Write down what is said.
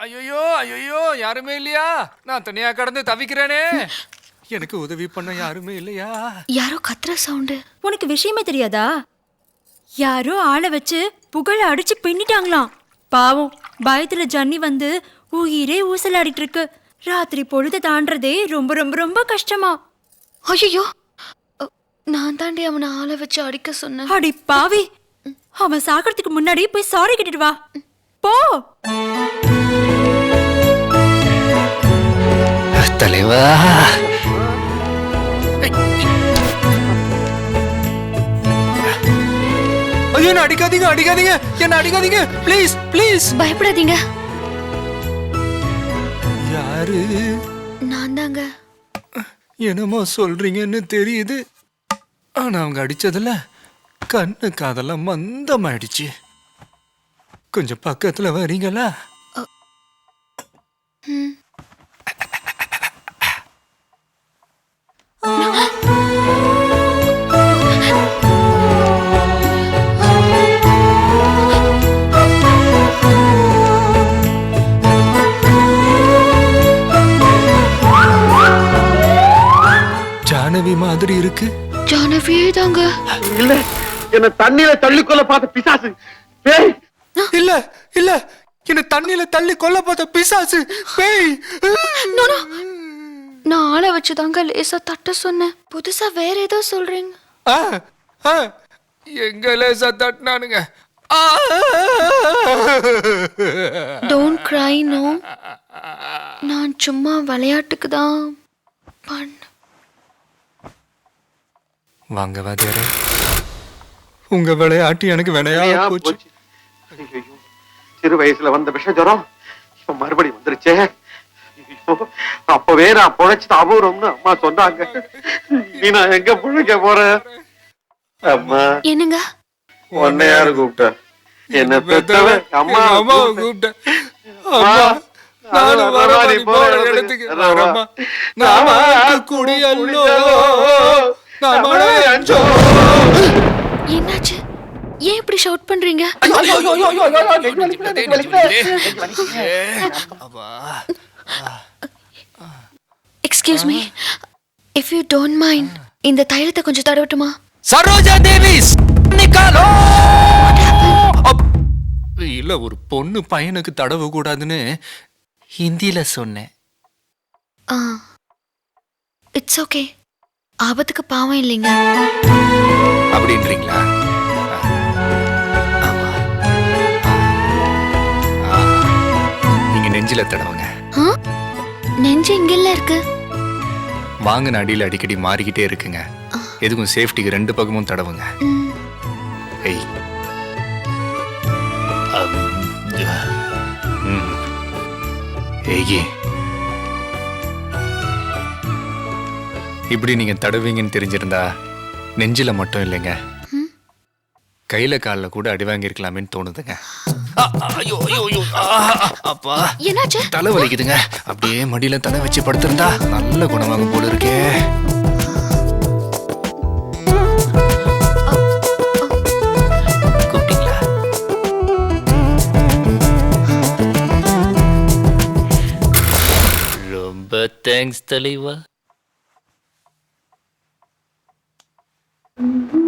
ஐயோ ஐயோ யாருமே இல்லையா? நான் தனியா கடந்து தவிக்கிறேனே. எனக்கு உதவி பண்ண யாருமே இல்லையா? யாரோ கத்துற சவுண்டு. உனக்கு விஷயமே தெரியாதா? யாரோ ஆளை வச்சு புகழ அடிச்சு பின்னிட்டாங்களாம். பாவம் பயத்துல ஜன்னி வந்து உயிரே ஊசலாடிட்டு இருக்கு. ராத்திரி பொழுது தாண்டறதே ரொம்ப ரொம்ப ரொம்ப கஷ்டமா. ஐயோ நான் தாண்டி அவனை ஆளை வச்சு அடிக்க சொன்னேன். அடி பாவி. அவன் சாகிறதுக்கு முன்னாடி போய் சாரி கேட்டுட்டு வா. போ. தலைவா. ஐயோ என்ன அடிக்காதீங்க அடிக்காதீங்க என்ன அடிக்காதீங்க ப்ளீஸ் ப்ளீஸ் பயப்படாதீங்க. யாரு? நான் தாங்க. என்னமோ சொல்றீங்கன்னு தெரியுது. ஆனா அவங்க அடிச்சதுல கண்ணு காதெல்லாம் மந்தமாயிடுச்சு. கொஞ்சம் பக்கத்துல வரீங்களா? ஜானவி மாதிரி இருக்கு. ஜானவியே தாங்க இல்ல என்ன தண்ணியில தள்ளிக்கொள்ள பார்த்த பிசாசு. பேய். இல்ல இல்ல என்ன தண்ணியில தள்ளி கொல்ல பார்த்த பிசாசு. பேய். நான் ஆளை வச்சு தாங்க லேசா தட்ட சொன்னேன். புதுசா வேற ஏதோ சொல்றீங்க. ஆ, ஆ, எங்க லேசா தட்டினானுங்க! டோன்ட் கிரை நோ நான் சும்மா விளையாட்டுக்கு தான் பண்ண வாங்க வாத்தியாரே. உங்க விளையாட்டு எனக்கு வினையா போச்சு. சிறு வயசுல வந்த விஷ ஜுரம். இப்ப மறுபடியும் வந்துருச்சே. அப்பவே நான் பொழைச்சு அபூர்வம்னு அம்மா சொன்னாங்க. நீ நான் எங்க பிழைக்க போறேன் அம்மா. என்னங்க? உன்னை யாரு கூப்பிட்ட? என்ன பெத்தவ அம்மா அம்மாவை கூப்பிட்டேன் அம்மா நானும் போற இடத்துக்கு நாம குடியல்லோ. என்னாச்சு ஏன் இப்படி ஷவுட் பண்றீங்க excuse me if you don't mind இந்த தைலத்தை கொஞ்சம் தடவட்டுமா சரோஜா தேவி நிக்காலோ இல்ல ஒரு பொண்ணு பையனுக்கு தடவ கூடாதுன்னு ஹிந்தில சொன்னேன் ஆ இட்ஸ் ஓகே ஆபத்துக்கு பாவம் இல்லைங்க. அப்படின்றீங்களா? ஆமா. ஆ. நீங்க நெஞ்சில தடவுங்க. ஆ? நெஞ்சு இங்கெல்லாம் இருக்கு. வாங்கின அடியில் அடிக்கடி மாறிக்கிட்டே இருக்குங்க. எதுக்கும் சேஃப்டிக்கு ரெண்டு பக்கமும் தடவுங்க. ம், ஏய். அம், ம். ஏய். இப்படி நீங்க தடவீங்கன்னு தெரிஞ்சிருந்தா நெஞ்சில மட்டும் இல்லைங்க. கையில காலில் கூட அடி வாங்கியிருக்கலாமேன்னு தோணுதுங்க. ஐயோ ஐயோ ஐயோ அப்பா. என்னாச்சு? தலை வலிக்குதுங்க. அப்படியே மடியில தலை வச்சு படுத்திருந்தா நல்ல குணமாகும் போல இருக்கே. ரொம்ப தேங்க்ஸ் தலைவா. Mm-hmm.